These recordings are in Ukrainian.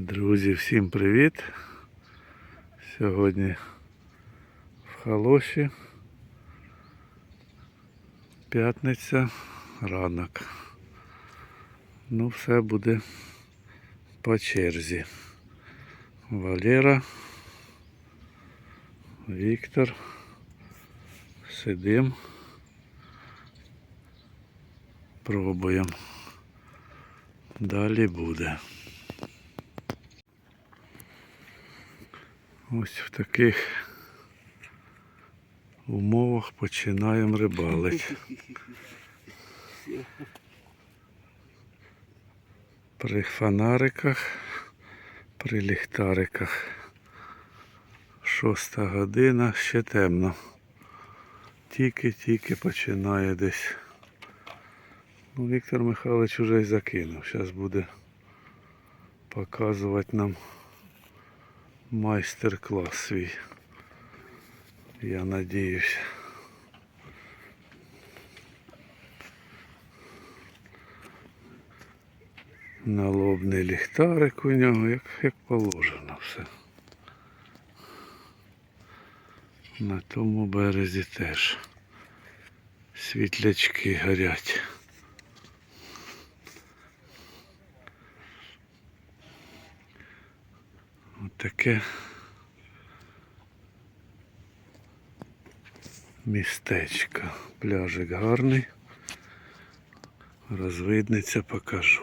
Друзі, всім привіт! Сьогодні в Халоші. П'ятниця, ранок. Ну, все буде по черзі. Валера, Віктор. Сидим. Пробуємо. Далі буде. Ось в таких умовах починаємо рибалити. При фонариках, при ліхтариках. Шоста година, ще темно. Тільки-тільки починає десь. Ну, Віктор Михайлович уже й закинув. Зараз буде показувати нам майстер-клас свій. Я надіюсь. Налобний ліхтарик у нього, як, як положено все. На тому березі теж світлячки горять. Таке містечко. Пляжик гарний. Розвидниця покажу.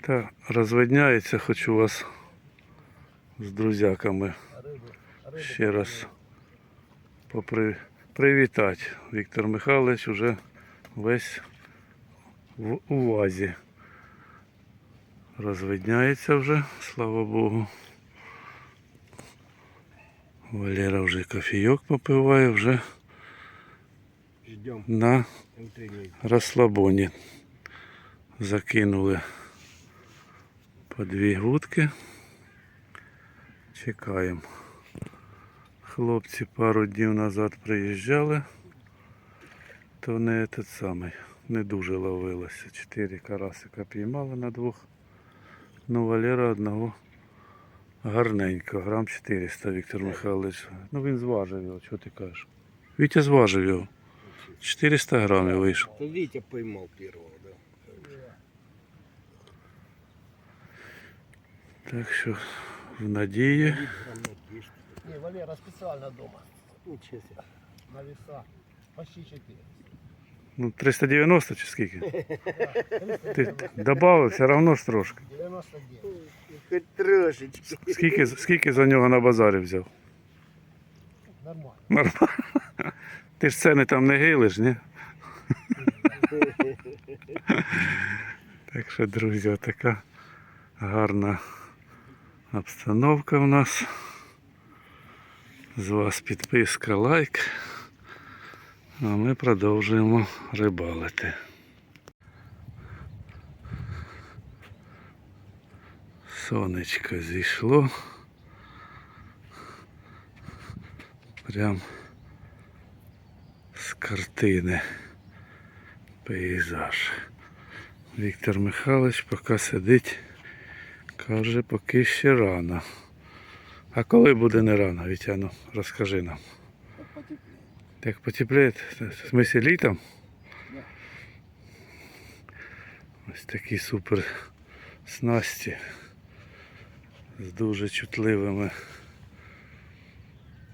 Та розвидняється, хочу вас з друзяками ще раз попри... привітати. Віктор Михайлович уже весь в увазі. Розвидняється вже, слава Богу. Валера вже кофійок попиває, вже Ждем на розслабоні. Закинули по дві гудки. Чекаємо. Хлопці пару днів назад приїжджали, то не этот самий, не дуже ловилося. Чотири карасика піймали на двох. Ну, Валера одного гарненько, грам 400, Віктор Михайлович. Ну він зважив його, що ти кажеш? Вітя зважив його. 400 грамів вийшло. То Витя поймал первого, да. Так що в надії. Грамм на 10. Не, Валера специально дома. Ничего. На веса. Почти 4. Ну, 390 чи скільки? Ти додав, все одно ж трошки. 99. Хоть трошечки. Скільки, скільки за нього на базарі взяв? Нормально. Нормально. Ти ж ціни там не гилиш, ні? Так що, друзі, така гарна обстановка в нас. З вас підписка, лайк. А ми продовжуємо рибалити. Сонечко зійшло. Прям з картини пейзаж. Віктор Михайлович поки сидить, каже, поки ще рано. А коли буде не рано, Вітяно, розкажи нам. Як потепліє, в смысле літом? Ось такі супер снасті з дуже чутливими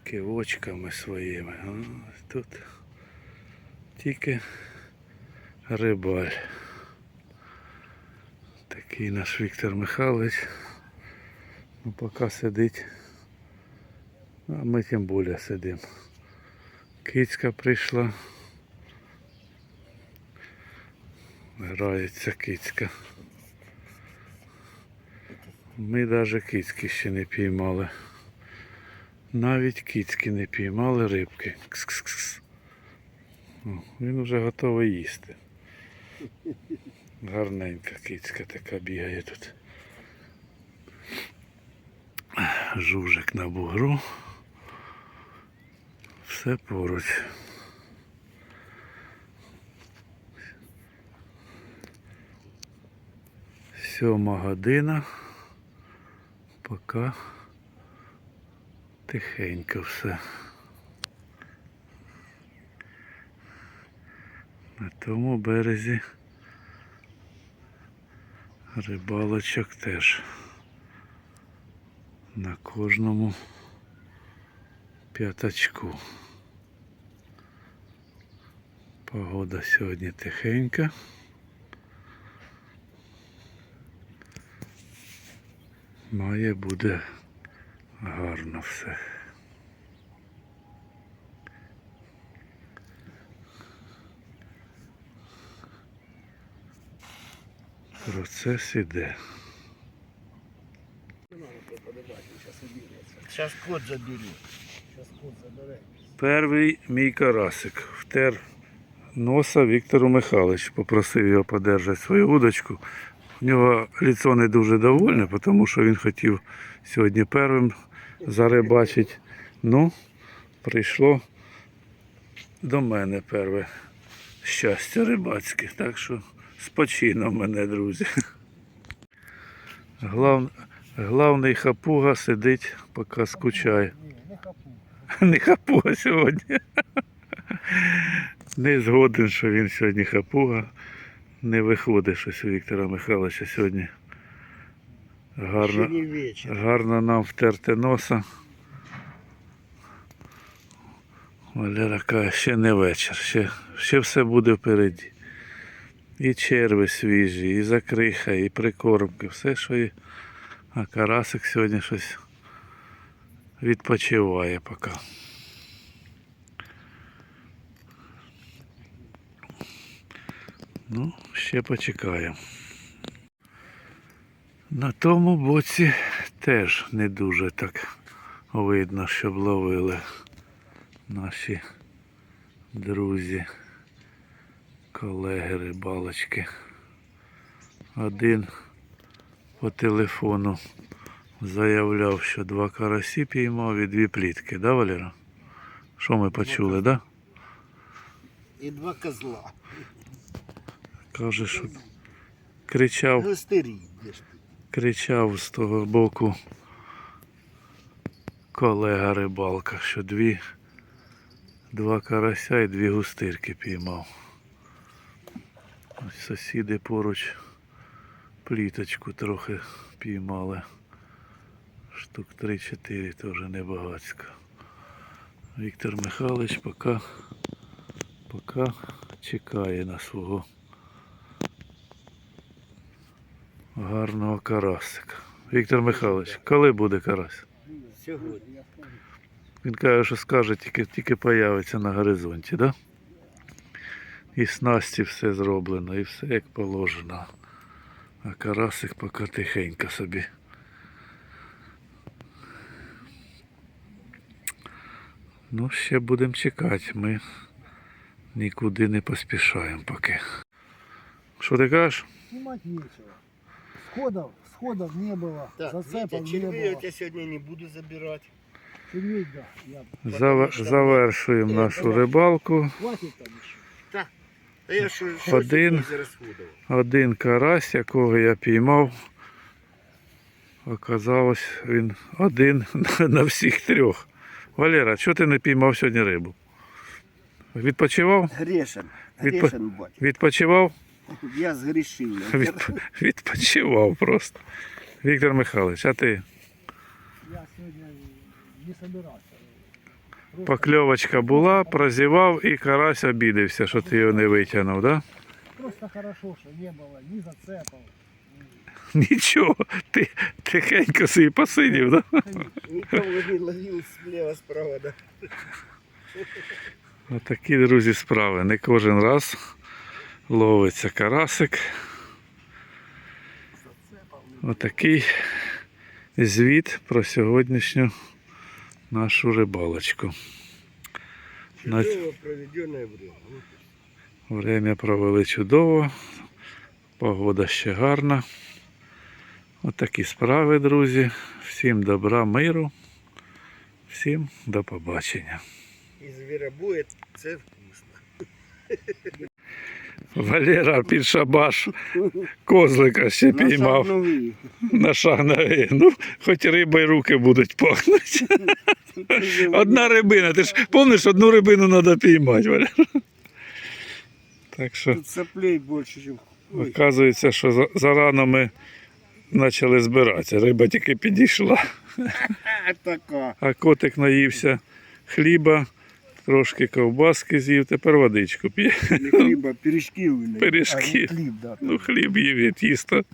кивочками своїми. Ось тут тільки рибаль. Такий наш Віктор Михайлович. Ну, поки сидить. А ми тим більше сидимо. Кицька прийшла. Грається кицька. Ми навіть кицьки ще не піймали. Навіть кицьки не піймали рибки. Кс-кс-кс. О, Він вже готовий їсти. Гарненька кицька така бігає тут. Жужик на бугру. Все поруч. Сьома година. Поки тихенько все. На тому березі рибалочок теж. На кожному п'ятачку. Погода сьогодні тихенька. Має буде гарно все. Процес іде. Кот. Сейчас кот забере. Перший мій карасик втер носа Віктору Михайловичу. Попросив його подержати свою удочку. У нього ліцо не дуже довольне, тому що він хотів сьогодні первим зарибачити. Ну, прийшло до мене перше щастя рибацьке. Так що спочинув мене, друзі. Глав... Главний хапуга сидить, поки скучає. Не хапуга сьогодні. Не згоден, що він сьогодні хапуга. Не виходить щось у Віктора Михайловича сьогодні. Гарно, гарно нам втерти носа. Валера каже, ще не вечір, ще, ще все буде впереді. І черви свіжі, і закриха, і прикормки, все, що є. А карасик сьогодні щось відпочиває поки. Ну, ще почекаємо. На тому боці теж не дуже так видно, щоб ловили наші друзі, колеги рибалочки. Один по телефону заявляв, що два карасі піймав і дві плітки, да, Валера? Що ми почули, да? И два козла. Каже, що кричав. Кричав з того боку колега рибалка, що дві, два карася і дві густирки піймав. Ось сусіди поруч пліточку трохи піймали. Штук 3-4 теж небагацько. Віктор Михайлович поки, поки чекає на свого гарного карасика. Віктор Михайлович, коли буде карась? Сегодня. Він каже, що скаже, тільки, тільки появиться на горизонті, да? І снасті все зроблено, і все як положено. А карасик поки тихенько собі. Ну, ще будемо чекати. Ми нікуди не поспішаємо поки. Що ти кажеш? Снимать нечего. Сходов, сходов не было. Так, Зацепов Витя, не червей я было. тебя сегодня не буду забирать. Червей, да. Я... Що- Завершуємо нашу давай. рибалку. Хватит там еще. А я что, Один. расходовал? Один карась, якого я піймав. Оказалось, він один на- на всіх трьох. Валера, чого ти не піймав сьогодні рибу? Відпочивав? Грешен. Відпо- Грешен. Відпочивав? Я сгрешил. Від... Відпочивав просто. Віктор Михайлович, а ти? Я сегодня не собирался. Просто Покльовочка була, прозівав і карась обідався, що ти його не витягнув, да? Просто хорошо, что не было ни зацепов. Нічого, ти тихенько собі посидів, да? Никого не ловил слева, справа, да. Отакі, друзі, справи. Не кожен раз ловиться карасик. Отакий звіт про сьогоднішню нашу рибалочку. На- время. Провели чудово, погода ще гарна. Отакі справи, друзі. Всім добра, миру, всім до побачення. И зверобоет, це вкусно. Валера під шабаш козлика ще піймав на шаг ноги. Ну, хоч риба й руки будуть пахнути. Одна рибина. Ти ж пам'ятаєш, одну рибину треба піймати, Валера. Так що. Тут соплей більше, ніж... Оказується, що зарано ми почали збиратися. Риба тільки підійшла, а котик наївся хліба, трошки ковбаски з'їв, тепер водичку п'є. Не хліба, пиріжків. Пиріжки. и хлеб, да. Ну, хліб їв і тісто.